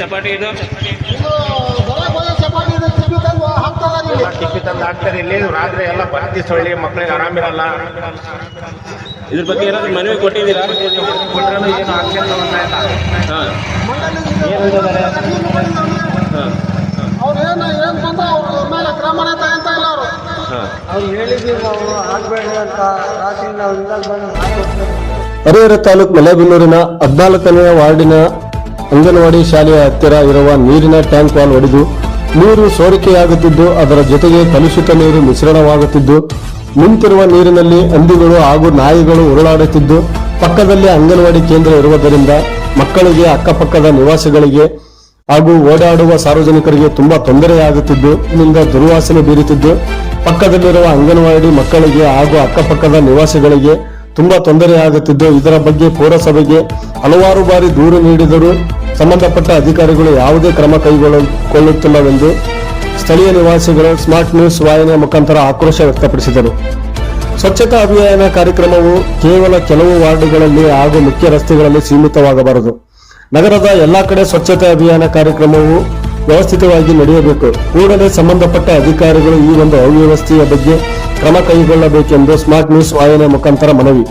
ಚಪಾಟಿ ಇದು? ಚಪಾತಿ ತಿಪ್ಪಿ ತಂದು ಹಾಕ್ತಾರೆ ಇಲ್ಲಿ ಟಿಪ್ಪಿ ತಂದು ಹಾಕ್ತಾರೆ ಇಲ್ಲಿ ರಾತ್ರಿ ಎಲ್ಲ ಬರ್ತಿ ಸೊಳ್ಳಿ ಮಕ್ಕಳಿಗೆ ಆರಾಮಿರಲ್ಲ. ಇದ್ರ ಬಗ್ಗೆ ಏನಾದ್ರು ಮನವಿ ಕೊಟ್ಟಿದ್ದೀರಾ? ಏನು ಆಕ್ಷನ್ ಇಲ್ಲ ಏನು ಏನು ಬಂದ ಅವ್ರ ಮೇಲೆ ಕ್ರಮನೇ ತಗೊಂತ ಇಲ್ಲ ಅವರು. ಹಾಂ. ಅವ್ರು ಹೇಳಿದ್ವಿ ನಾವು ಅಂತ. ರಾತ್ರಿ ನಾವು ಬಂದು ಹರಿಹರ ತಾಲೂಕು ಮಲೆಬೆನ್ನೂರಿನ ಹದಿನಾಲ್ಕನೆಯ ವಾರ್ಡಿನ ಅಂಗನವಾಡಿ ಶಾಲೆಯ ಹತ್ತಿರ ಇರುವ ನೀರಿನ ಟ್ಯಾಂಕ್ ವಾಲ್ ಒಡೆದು ನೀರು ಸೋರಿಕೆಯಾಗುತ್ತಿದ್ದು, ಅದರ ಜೊತೆಗೆ ಕಲುಷಿತ ನೀರು ಮಿಶ್ರಣವಾಗುತ್ತಿದ್ದು, ನಿಂತಿರುವ ನೀರಿನಲ್ಲಿ ಹಂದಿಗಳು ಹಾಗೂ ನಾಯಿಗಳು ಉರುಳಾಡುತ್ತಿದ್ದು, ಪಕ್ಕದಲ್ಲಿ ಅಂಗನವಾಡಿ ಕೇಂದ್ರ ಇರುವುದರಿಂದ ಮಕ್ಕಳಿಗೆ, ಅಕ್ಕಪಕ್ಕದ ನಿವಾಸಿಗಳಿಗೆ ಹಾಗೂ ಓಡಾಡುವ ಸಾರ್ವಜನಿಕರಿಗೆ ತುಂಬಾ ತೊಂದರೆಯಾಗುತ್ತಿದ್ದು ಇದರಿಂದ ದುರ್ವಾಸನೆ ಬೀರುತ್ತಿದ್ದು, ಪಕ್ಕದಲ್ಲಿರುವ ಅಂಗನವಾಡಿ ಮಕ್ಕಳಿಗೆ ಹಾಗೂ ಅಕ್ಕಪಕ್ಕದ ನಿವಾಸಿಗಳಿಗೆ ತುಂಬಾ ತೊಂದರೆಯಾಗುತ್ತಿದ್ದು ಇದರ ಬಗ್ಗೆ ಪೌರಸಭೆಗೆ ಹಲವಾರು ಬಾರಿ ದೂರು ನೀಡಿದರೂ ಸಂಬಂಧಪಟ್ಟ ಅಧಿಕಾರಿಗಳು ಯಾವುದೇ ಕ್ರಮ ಕೈಗೊಳ್ಳುತ್ತಿಲ್ಲವೆಂದು ಸ್ಥಳೀಯ ನಿವಾಸಿಗಳು ಸ್ಮಾರ್ಟ್ ನ್ಯೂಸ್ ವಾಹಿನಿಯ ಮುಖಾಂತರ ಆಕ್ರೋಶ ವ್ಯಕ್ತಪಡಿಸಿದರು. ಸ್ವಚ್ಛತಾ ಅಭಿಯಾನ ಕಾರ್ಯಕ್ರಮವು ಕೇವಲ ಕೆಲವು ವಾರ್ಡ್ಗಳಲ್ಲಿ ಹಾಗೂ ಮುಖ್ಯ ರಸ್ತೆಗಳಲ್ಲಿ ಸೀಮಿತವಾಗಬಾರದು. ನಗರದ ಎಲ್ಲಾ ಕಡೆ ಸ್ವಚ್ಛತೆ ಅಭಿಯಾನ ಕಾರ್ಯಕ್ರಮವು ವ್ಯವಸ್ಥಿತವಾಗಿ ನಡೆಯಬೇಕು. ಕೂಡಲೇ ಸಂಬಂಧಪಟ್ಟ ಅಧಿಕಾರಿಗಳು ಈ ಒಂದು ಅವ್ಯವಸ್ಥೆಯ ಬಗ್ಗೆ ಕ್ರಮ ಕೈಗೊಳ್ಳಬೇಕೆಂದು ಸ್ಮಾರ್ಟ್ ನ್ಯೂಸ್ ವಾಹಿನಿಯ ಮುಖಾಂತರ ಮನವಿ.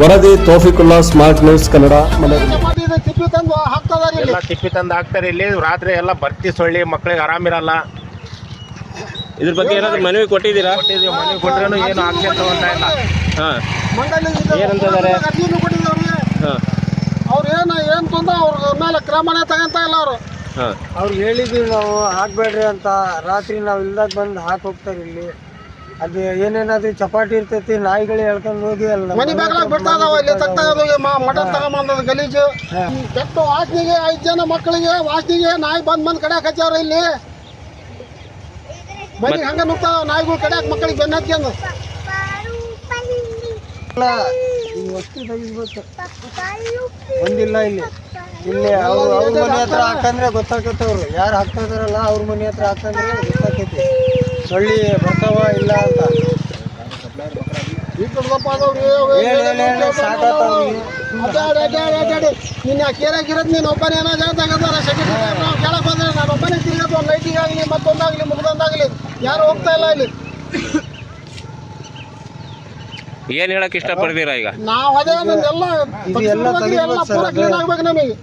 ವರದಿ ತೋಫಿಕುಲ್ಲಾ ಸ್ಮಾರ್ಟ್ ನ್ಯೂಸ್ ಕನ್ನಡ ಮನವಿ. ತಿಪ್ಪಿ ತಂದು ಹಾಕ್ತಾರೆ ಇಲ್ಲಿ ಟಿಪ್ಪಿ ತಂದು ಹಾಕ್ತಾರೆ ಇಲ್ಲಿ. ರಾತ್ರಿ ಎಲ್ಲ ಬರ್ತಿ ಸೊಳ್ಳಿ ಮಕ್ಳಿಗೆ ಆರಾಮಿರಲ್ಲ. ಇದ್ರ ಬಗ್ಗೆ ಏನಾದ್ರು ಮನವಿ ಕೊಟ್ಟಿದ್ದೀರಾ? ಮನವಿ ಮನೆ ಕೊಟ್ಟರೆ ಏನು ಆಕ್ಷನ್ ತಗೊಂತಾ ಇಲ್ಲ. ಹಾಂ. ಏನಂತಿದ್ದಾರೆ? ಹಾಂ. ಅವ್ರು ಏನು ಏನು ತೊಂದ್ರೆ ಅವ್ರ ಮೇಲೆ ಕ್ರಮನೇ ತಗಂತ ಇಲ್ಲ ಅವರು. ಹಾಂ. ಅವ್ರು ಹೇಳಿದ್ವಿ ನಾವು ಹಾಕ್ಬೇಡ್ರಿ ಅಂತ. ರಾತ್ರಿ ನಾವು ಇಲ್ದಾಗ ಬಂದು ಹಾಕಿ ಹೋಗ್ತಾರೆ ಇಲ್ಲಿ. ಅದು ಏನೇನಾದ್ರು ಚಪಾಟಿ ಇರ್ತೈತಿ ನಾಯಿಗಳು ಹೇಳ್ಕೊಂಡು ಹೋಗಿ ಅಲ್ಲ ಮನಿ ಬಾಗ್ಲಾಗ ಬಿಡ್ತಾ ಇದಾವ ಇಲ್ಲಿ ತಗ್ತಾಗ ಮಟನ್ ತಗೊಂಬಂದದ ಗಲೀಜು. ಕೆಟ್ಟು ವಾಸನೆಗೆ ಐದು ಜನ ಮಕ್ಕಳಿಗೆ ವಾಸನೆಗೆ ನಾಯಿ ಬಂದ್ ಬಂದ್ ಕಡ್ಯಾಕ್ ಹಚ್ಚಾರ ಇಲ್ಲಿ. ಮನಿ ಹಂಗ ನುಗ್ತಾವ ನಾಯಿಗಳು ಕಡ್ಯಾಕ್ ಮಕ್ಕಳಿಗೆ ಬೆನ್ನ ಹತ್ಕೊಂಡು ವಸ್ತು ಒಂದಿಲ್ಲ ಇಲ್ಲಿ. ಇಲ್ಲಿ ಅವ್ರು ಅವ್ರ ಮನೆ ಹತ್ರ ಹಾಕಂದ್ರೆ ಗೊತ್ತಾಕೈತೆ ಅವ್ರು. ಯಾರು ಹಾಕ್ತಾ ಇದಾರಲ್ಲ ಅವ್ರ ಮನೆ ಹತ್ರ ಹಾಕಂದ್ರೆ ಗೊತ್ತಾಕೈತಿ ಸೊಳ್ಳಿ ಬರ್ತಾವ ಇಲ್ಲ ಅಂತ. ನಿನ್ನ ಕೇರಾಗ ಇರೋದು ನೀನು ಒಬ್ಬನೇ ಏನೋ ಜಾಗದಾಗದಾರ ಸೆಕೆಂಡ್ ನಾವು ಕೇಳಕ್ ಬಂದ್ರೆ ನಾನು ಒಬ್ಬನೇ ತಿರ್ಗೋದು ಒಂದು ಲೈಟಿಂಗ್ ಆಗಲಿ ಮತ್ತೊಂದಾಗಲಿ ಮುಗ್ದೊಂದಾಗಲಿ. ಯಾರು ಹೋಗ್ತಾ ಇಲ್ಲ ಇಲ್ಲಿ. ಏನು ಹೇಳಕ್ ಇಷ್ಟಪಡ್ತೀರಾ ಈಗ? ನಾವು ಅದೇ ಎಲ್ಲ ಎಲ್ಲ ಕ್ಲೀನ್ ಆಗ್ಬೇಕು ನಮಗೆ.